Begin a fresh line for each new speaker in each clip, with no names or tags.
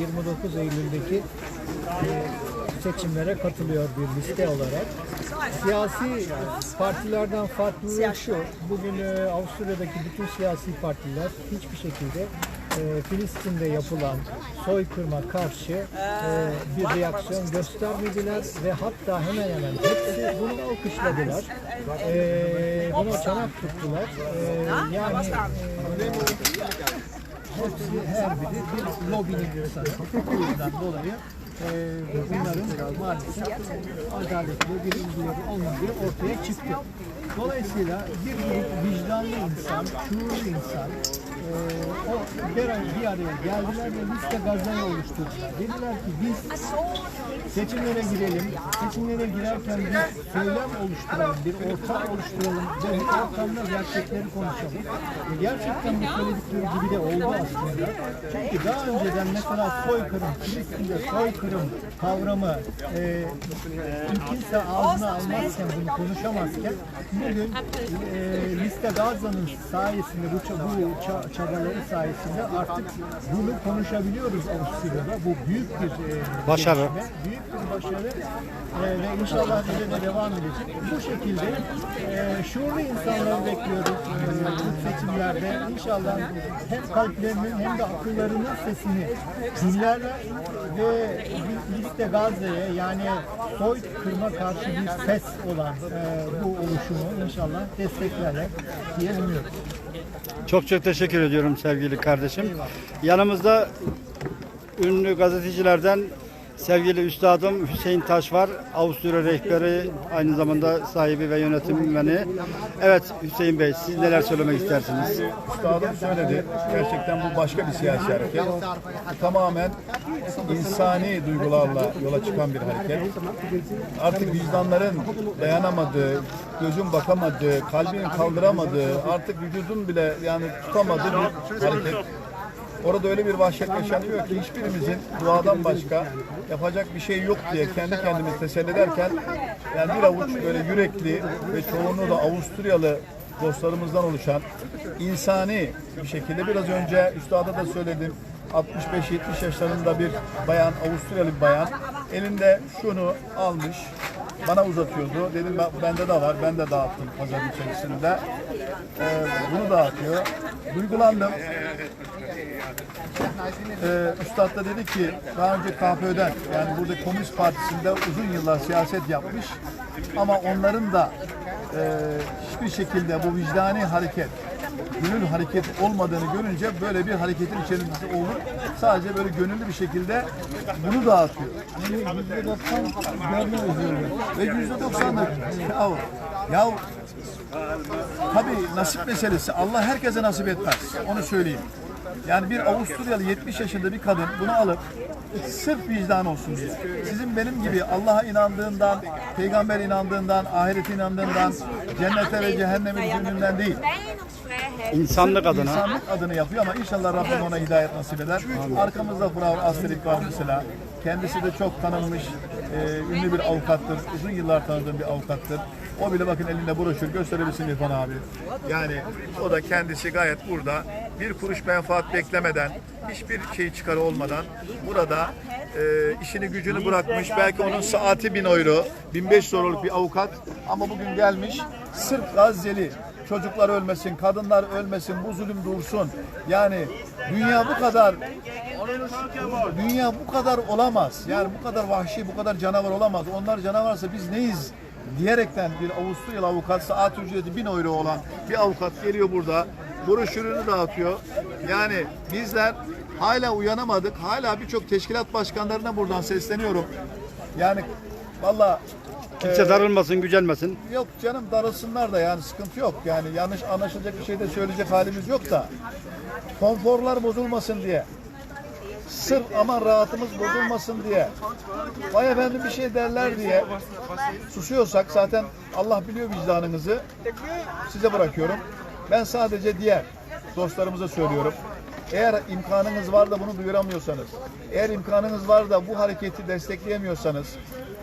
29 Eylül'deki e, seçimlere katılıyor bir liste olarak. Siyasi partilerden farklılığı şu, bugün e, Avusturya'daki bütün siyasi partiler hiçbir şekilde e, Filistin'de yapılan soykırıma karşı bir reaksiyon göstermediler ve hatta hemen hemen hepsi bunu alkışladılar. Buna çanak tuttular. Yani hepsi her biri bir lobinin insanı. Bu yüzden dolayı e, bunların maalesef adaletli bir ilgileri olmadığı ortaya çıktı. Dolayısıyla bir grup vicdanlı insan, şuurlu insan o bir, bir araya geldiler ve liste gazayı oluşturdular. Dediler ki biz seçimlere girelim. Seçimlere girerken bir söylem oluşturalım, bir ortam oluşturalım ve bu ortamda gerçekleri konuşalım. Ve gerçekten bu söyledikleri gibi de oldu aslında. Çünkü daha önceden mesela soykırım, Filistin'de soykırım kavramı e, kimse ağzına almazken, bunu konuşamazken bugün e, liste Gaza'nın sayesinde, bu, bu çabaları sayesinde artık bunu konuşabiliyoruz Avusturya'da. Bu büyük bir e,
Başarı.
gelişme, büyük bir başarı e, ve inşallah böyle de devam edecek. Bu şekilde e, şuurlu insanları bekliyoruz e, seçimlerde. İnşallah hem kalplerinin hem de akıllarının sesini dinlerler ve bir liste Gazze'ye yani soy kırma karşı bir ses olan e, bu oluşumu inşallah desteklerler diye umuyorum.
Çok çok teşekkür ediyorum sevgili kardeşim. Yanımızda ünlü gazetecilerden sevgili üstadım Hüseyin Taş var. Avusturya rehberi aynı zamanda sahibi ve yönetimmeni. Evet Hüseyin Bey siz neler söylemek istersiniz?
Üstadım söyledi. Gerçekten bu başka bir siyasi hareket. Tamamen insani duygularla yola çıkan bir hareket. Artık vicdanların dayanamadığı, gözün bakamadığı, kalbin kaldıramadığı, artık vücudun bile yani tutamadığı bir hareket. Orada öyle bir vahşet yaşanıyor ki hiçbirimizin duadan başka yapacak bir şey yok diye kendi kendimizi teselli ederken yani bir avuç böyle yürekli ve çoğunluğu da Avusturyalı dostlarımızdan oluşan insani bir şekilde biraz önce üstada da söyledim. 65-70 yaşlarında bir bayan, Avusturyalı bir bayan elinde şunu almış bana uzatıyordu. Dedim ben, bende de var. Ben de dağıttım pazarın içerisinde. Ee, bunu dağıtıyor. Duygulandım. Ee, Üstad da dedi ki daha önce KPÖ'den yani burada Komünist Partisi'nde uzun yıllar siyaset yapmış ama onların da e, hiçbir şekilde bu vicdani hareket gönül hareket olmadığını görünce böyle bir hareketin içerisinde olur. Sadece böyle gönüllü bir şekilde bunu dağıtıyor.
%90 görme özürlü.
Ve yüzde doksanlık. Ya, ya tabii nasip meselesi. Allah herkese nasip etmez. Onu söyleyeyim. Yani bir Avusturyalı 70 yaşında bir kadın bunu alıp sırf vicdan olsun diye. Sizin benim gibi Allah'a inandığından, peygamber inandığından, ahirete inandığından, cennete ve cehenneme üzülünden değil.
İnsanlık adına.
İnsanlık adını yapıyor ama inşallah Rabbim ona hidayet nasip eder. Arkamızda Frau Asterik var mesela. Kendisi de çok tanınmış, e, ünlü bir avukattır. Uzun yıllar tanıdığım bir avukattır. O bile bakın elinde broşür gösterebilsin İrfan abi. Yani o da kendisi gayet burada bir kuruş menfaat beklemeden, hiçbir şey çıkarı olmadan burada e, işini gücünü bırakmış. Belki onun saati 1000 euro, 1500 euroluk bir avukat ama bugün gelmiş sırf Gazze'li çocuklar ölmesin, kadınlar ölmesin, bu zulüm dursun. Yani dünya bu kadar dünya bu kadar olamaz. Yani bu kadar vahşi, bu kadar canavar olamaz. Onlar canavarsa biz neyiz? diyerekten bir Avusturyalı avukat saat ücreti 1000 euro olan bir avukat geliyor burada broşürünü dağıtıyor. Yani bizler hala uyanamadık. Hala birçok teşkilat başkanlarına buradan sesleniyorum. Yani valla
Kimse darılmasın, gücenmesin.
Yok canım darılsınlar da yani sıkıntı yok. Yani yanlış anlaşılacak bir şey de söyleyecek halimiz yok da. Konforlar bozulmasın diye. Sırf aman rahatımız bozulmasın diye. Vay efendim bir şey derler diye susuyorsak zaten Allah biliyor vicdanınızı. Size bırakıyorum. Ben sadece diğer dostlarımıza söylüyorum. Eğer imkanınız var da bunu duyuramıyorsanız, eğer imkanınız var da bu hareketi destekleyemiyorsanız,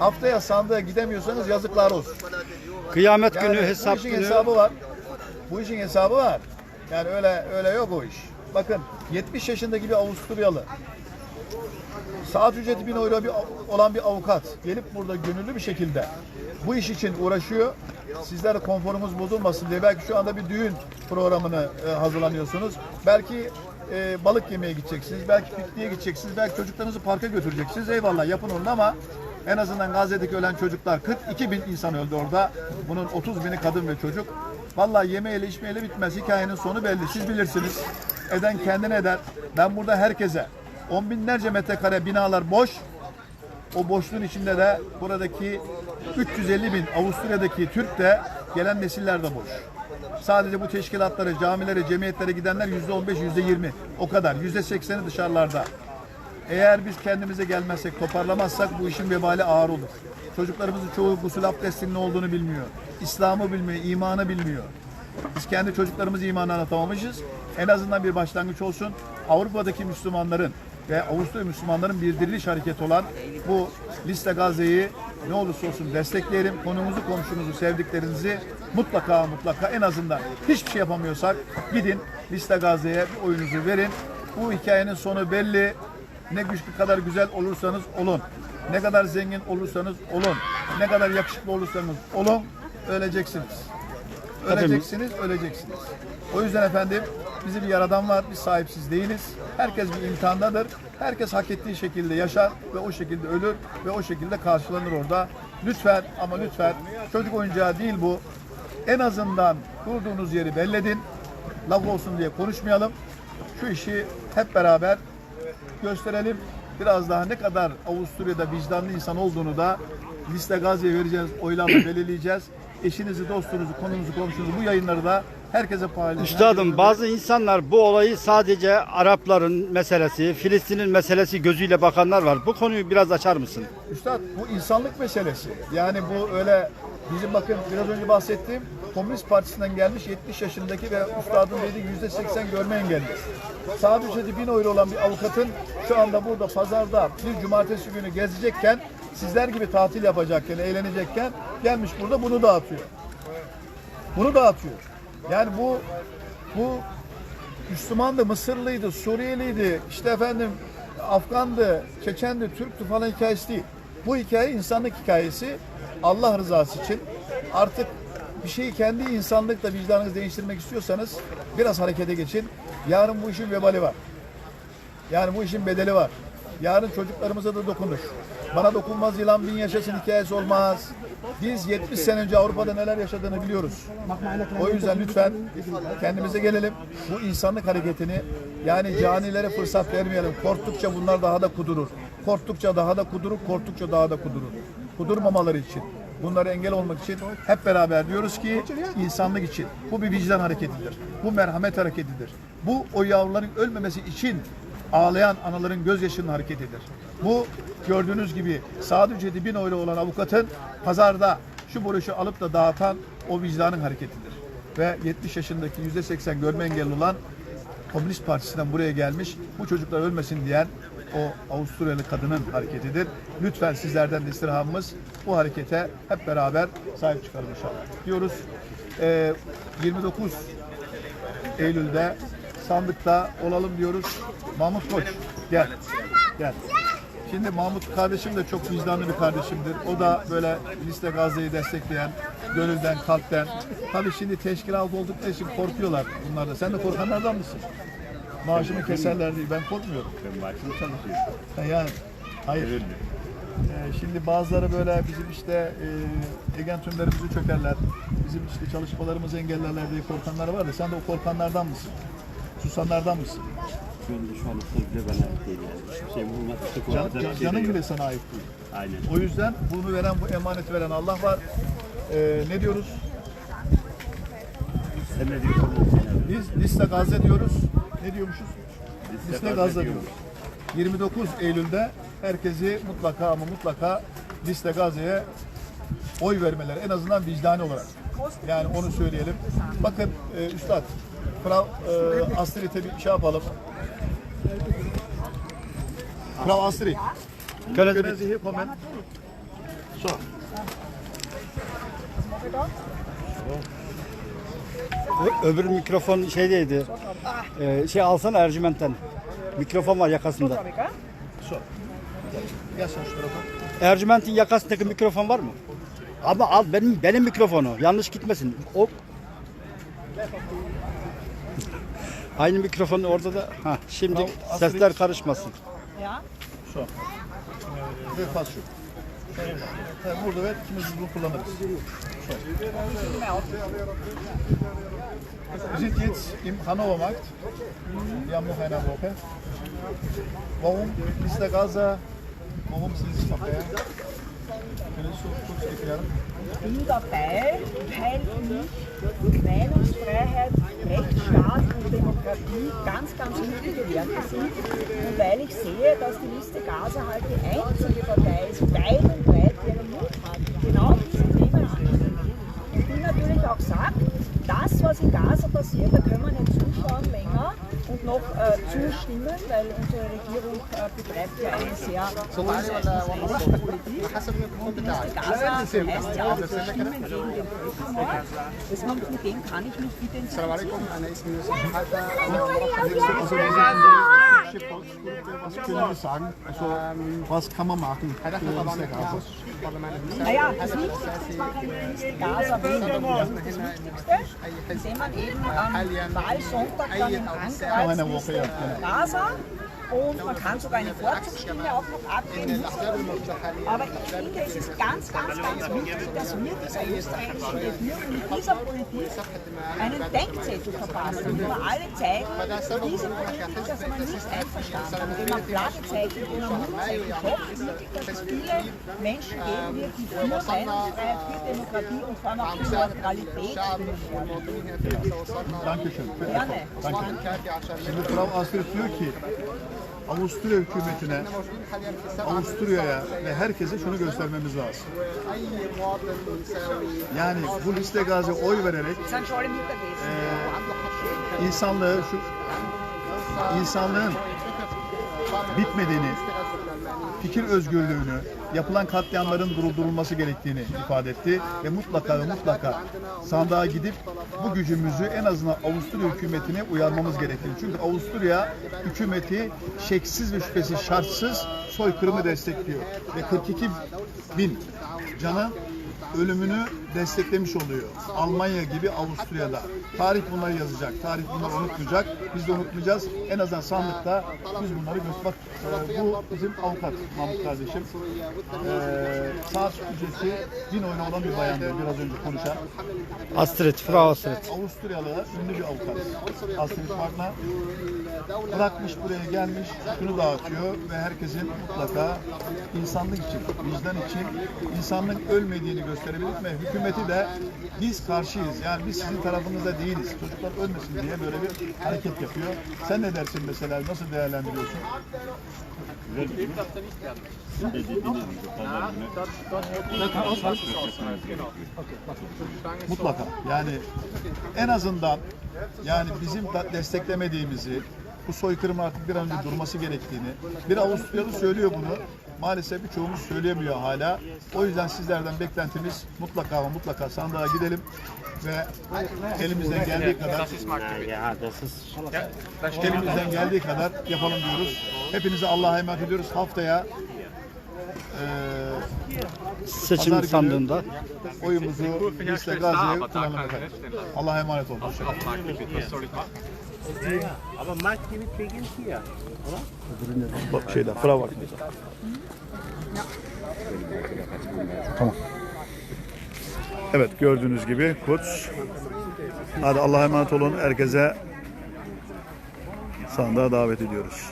haftaya sandığa gidemiyorsanız yazıklar olsun.
Kıyamet
Yani
günü,
bu
hesap
işin
günü.
hesabı var. Bu işin hesabı var. Yani öyle öyle yok o iş. Bakın 70 yaşındaki bir Avusturyalı saat ücreti 1000 euro bir, olan bir avukat gelip burada gönüllü bir şekilde bu iş için uğraşıyor. Sizler konforumuz bozulmasın diye belki şu anda bir düğün programını e, hazırlanıyorsunuz. Belki e, balık yemeye gideceksiniz, belki pikniğe gideceksiniz, belki çocuklarınızı parka götüreceksiniz. Eyvallah yapın onu ama en azından Gazze'deki ölen çocuklar 42 bin insan öldü orada. Bunun 30 bini kadın ve çocuk. Vallahi yemeğiyle içmeyle bitmez. Hikayenin sonu belli. Siz bilirsiniz. Eden kendine eder. Ben burada herkese on binlerce metrekare binalar boş. O boşluğun içinde de buradaki 350 bin Avusturya'daki Türk de gelen nesiller de boş. Sadece bu teşkilatlara, camilere, cemiyetlere gidenler yüzde 15, yüzde 20. O kadar. Yüzde 80'i dışarılarda. Eğer biz kendimize gelmezsek, toparlamazsak bu işin vebali ağır olur. Çocuklarımızın çoğu gusül abdestinin ne olduğunu bilmiyor. İslam'ı bilmiyor, imanı bilmiyor. Biz kendi çocuklarımız imanı anlatamamışız. En azından bir başlangıç olsun. Avrupa'daki Müslümanların ve Avusturya Müslümanların bir diriliş hareketi olan bu liste Gazze'yi ne olursa olsun destekleyelim. Konumuzu, komşumuzu, sevdiklerinizi mutlaka mutlaka en azından hiçbir şey yapamıyorsak gidin liste Gazze'ye oyunuzu verin. Bu hikayenin sonu belli. Ne güçlü kadar güzel olursanız olun. Ne kadar zengin olursanız olun. Ne kadar yakışıklı olursanız olun. Öleceksiniz. Öleceksiniz, öleceksiniz. O yüzden efendim bizi bir yaradan var, biz sahipsiz değiliz. Herkes bir imtihandadır. Herkes hak ettiği şekilde yaşar ve o şekilde ölür ve o şekilde karşılanır orada. Lütfen ama lütfen çocuk oyuncağı değil bu. En azından kurduğunuz yeri belledin. Laf olsun diye konuşmayalım. Şu işi hep beraber gösterelim. Biraz daha ne kadar Avusturya'da vicdanlı insan olduğunu da liste Gazze'ye vereceğiz, oylarla belirleyeceğiz. Eşinizi, dostunuzu, konunuzu, komşunuzu bu yayınları da herkese paylaşın.
Üstadım bazı insanlar bu olayı sadece Arapların meselesi, Filistin'in meselesi gözüyle bakanlar var. Bu konuyu biraz açar mısın?
Üstad bu insanlık meselesi. Yani bu öyle bizim bakın biraz önce bahsettiğim Komünist Partisi'nden gelmiş 70 yaşındaki ve üstadın dediği yüzde 80 görme engelli. Saat ücreti 1000 euro olan bir avukatın şu anda burada pazarda bir cumartesi günü gezecekken sizler gibi tatil yapacakken, eğlenecekken gelmiş burada bunu dağıtıyor. Bunu dağıtıyor. Yani bu bu Müslümandı, Mısırlıydı, Suriyeliydi, işte efendim Afgandı, Çeçendi, Türktü falan hikayesi değil. Bu hikaye insanlık hikayesi. Allah rızası için artık bir şeyi kendi insanlıkla vicdanınızı değiştirmek istiyorsanız biraz harekete geçin. Yarın bu işin vebali var. Yani bu işin bedeli var. Yarın çocuklarımıza da dokunur. Bana dokunmaz yılan bin yaşasın hikayesi olmaz. Biz 70 sene önce Avrupa'da neler yaşadığını biliyoruz. O yüzden lütfen kendimize gelelim. Bu insanlık hareketini yani canilere fırsat vermeyelim. Korktukça bunlar daha da kudurur. Korktukça daha da kudurur, korktukça daha da kudurur. Kudurmamaları için, bunlara engel olmak için hep beraber diyoruz ki insanlık için. Bu bir vicdan hareketidir. Bu merhamet hareketidir. Bu o yavruların ölmemesi için ağlayan anaların gözyaşının hareketidir. Bu gördüğünüz gibi saat ücreti bin euro olan avukatın pazarda şu broşu alıp da dağıtan o vicdanın hareketidir. Ve 70 yaşındaki yüzde 80 görme engelli olan Komünist Partisi'nden buraya gelmiş bu çocuklar ölmesin diyen o Avusturyalı kadının hareketidir. Lütfen sizlerden de istirhamımız bu harekete hep beraber sahip çıkalım inşallah. Diyoruz. Ee, 29 Eylül'de sandıkta olalım diyoruz. Mahmut Koç gel. Gel. Şimdi Mahmut kardeşim de çok vicdanlı bir kardeşimdir. O da böyle liste Gazze'yi destekleyen, gönülden, kalpten. Tabii şimdi teşkilat oldukları için korkuyorlar bunlar da. Sen de korkanlardan mısın? Maaşımı keserler diye. Ben korkmuyorum.
Ben maaşlı çalışıyorum.
Yani hayır. Ee, şimdi bazıları böyle bizim işte e, egen tümlerimizi çökerler. Bizim işte çalışmalarımızı engellerler diye korkanlar var da sen de o korkanlardan mısın? Susanlardan mısın?
Şu anda şu anlıkta bile bana ait değil yani. Hiçbir şey bulmak çok
Can, can-
şey
canın
de
bile sana ait değil.
Aynen.
O yüzden bunu veren, bu emaneti veren Allah var. Ee, ne diyoruz?
Sen ne diyorsun?
Biz liste Gazze diyoruz. Ne diyormuşuz?
Liste Gazze diyoruz.
diyoruz. 29 Eylül'de herkesi mutlaka ama mutlaka liste Gazze'ye oy vermeleri en azından vicdani olarak. Yani onu söyleyelim. Bakın e, Üstad, Frau e, Astrid'e bir şey yapalım. Frau Astrid,
Können
können Sie hier kommen? So.
Ö- öbür mikrofon şeydeydi. Ee, şey alsana Ercüment'ten. Mikrofon var yakasında. Ercüment'in yakasındaki mikrofon var mı? Ama al benim benim mikrofonu. Yanlış gitmesin. O Aynı mikrofon orada da. Ha, şimdi sesler karışmasın.
So. Ve pas şu. Ha, burada ver, ikimiz bunu kullanırız. Wir sind jetzt im Hannovermarkt. Wir haben noch eine Woche. Warum ist der Gaza, warum sind Sie dabei? Können Sie kurz erklären?
bin dabei, weil ich Meinungsfreiheit, Rechtsstaat und Demokratie ganz, ganz wichtige Werte sind und weil ich sehe, dass die Liste Gaza halt die einzige Partei ist, weit und breit, die einen Mut hat, genau diese Themen anzugehen. Und die natürlich auch sagt, das, was in Gaza passiert, da können wir nicht zuschauen länger und noch äh, zustimmen, weil unsere Regierung äh, betreibt ja eine sehr große Politik. Und Gaza heißt ja auch Stimmen gegen den Völkermord. Deswegen mit dem kann ich mich identifizieren österreichische Volksgruppe,
was können Sie sagen? Also, was kann man machen?
Naja, das Wichtigste war natürlich Gaza, das Wichtigste, indem man eben am Wahlsonntag dann
in Frankreich
Gaza? Und man kann sogar eine Vorzugsstimme auch noch abgeben. man. Aber ich finde, es ist ganz, ganz, ganz wichtig, dass wir dieser österreichischen Regierung mit dieser Politik einen Denkzettel verpassen, wo wir alle zeigen, diese Politik, dass man nicht einverstanden indem man Fragezeichen oder Mundzeichen schafft, wirklich, dass es viele Menschen geben wird, die für Meinungsfreiheit, für Demokratie und vor allem auch für Neutralität.
Dankeschön.
Gerne.
Danke. Frau Astrid diyor ki Avusturya hükümetine, Avusturya'ya ve herkese şunu göstermemiz lazım. Yani bu liste gazi oy vererek
Mittagessen.
insanlığı şu insanlığın bitmediğini, fikir özgürlüğünü, yapılan katliamların durdurulması gerektiğini ifade etti ve mutlaka ve mutlaka sandığa gidip bu gücümüzü en azından Avusturya hükümetine uyarmamız gerektiğini. Çünkü Avusturya hükümeti şeksiz ve şüphesiz şartsız soykırımı destekliyor ve 42 bin canın ölümünü desteklemiş oluyor. Almanya gibi Avusturya'da. Tarih bunları yazacak. Tarih bunları unutmayacak. Biz de unutmayacağız. En azından sandıkta biz bunları göster. Bak e, bu bizim avukat Mahmut kardeşim. E, saat ücreti bin oyuna olan bir bayandı biraz önce konuşan.
Astrid, Frau Astrid.
Avusturyalı ünlü bir avukat. Astrid Partner. Bırakmış buraya gelmiş, şunu dağıtıyor ve herkesin mutlaka insanlık için, vicdan için insanlığın ölmediğini gösterebilmek ve hükümeti de biz karşıyız. Yani biz sizin tarafınızda değiliz. Çocuklar ölmesin diye böyle bir hareket yapıyor. Sen ne dersin mesela? Nasıl değerlendiriyorsun? Mutlaka. Yani en azından yani bizim desteklemediğimizi, bu soykırımın artık bir an önce durması gerektiğini, bir Avusturyalı söylüyor bunu. Maalesef birçoğumuz söyleyemiyor hala. O yüzden sizlerden beklentimiz mutlaka ama mutlaka sandığa gidelim ve elimizden geldiği kadar elimizden geldiği kadar yapalım diyoruz. Hepinize Allah'a emanet ediyoruz. Haftaya eee
Seçim
Pazar günü-
sandığında.
oyumuzu liste gaziye kullanalım efendim. Allah'a emanet olun.
Aber Marktgebiet beginnt hier.
Bak şeyde, Frau bak. Tamam. Evet gördüğünüz gibi Kuts. Hadi Allah'a emanet olun. Herkese sandığa davet ediyoruz.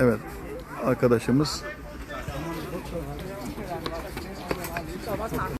Evet arkadaşımız